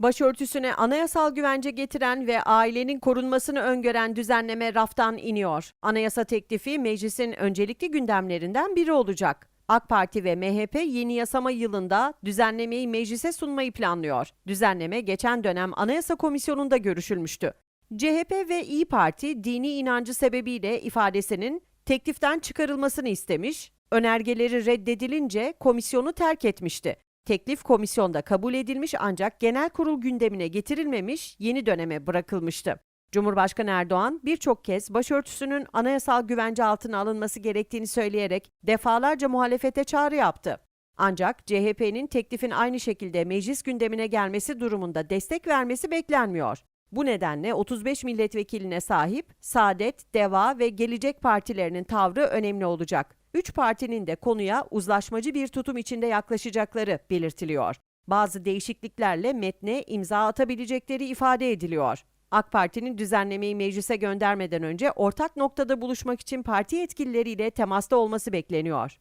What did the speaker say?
Başörtüsüne anayasal güvence getiren ve ailenin korunmasını öngören düzenleme raftan iniyor. Anayasa teklifi meclisin öncelikli gündemlerinden biri olacak. AK Parti ve MHP yeni yasama yılında düzenlemeyi meclise sunmayı planlıyor. Düzenleme geçen dönem Anayasa Komisyonu'nda görüşülmüştü. CHP ve İyi Parti dini inancı sebebiyle ifadesinin tekliften çıkarılmasını istemiş, önergeleri reddedilince komisyonu terk etmişti. Teklif komisyonda kabul edilmiş ancak genel kurul gündemine getirilmemiş, yeni döneme bırakılmıştı. Cumhurbaşkanı Erdoğan birçok kez başörtüsünün anayasal güvence altına alınması gerektiğini söyleyerek defalarca muhalefete çağrı yaptı. Ancak CHP'nin teklifin aynı şekilde meclis gündemine gelmesi durumunda destek vermesi beklenmiyor. Bu nedenle 35 milletvekiline sahip Saadet, Deva ve Gelecek partilerinin tavrı önemli olacak. Üç partinin de konuya uzlaşmacı bir tutum içinde yaklaşacakları belirtiliyor. Bazı değişikliklerle metne imza atabilecekleri ifade ediliyor. AK Parti'nin düzenlemeyi meclise göndermeden önce ortak noktada buluşmak için parti yetkilileriyle temasta olması bekleniyor.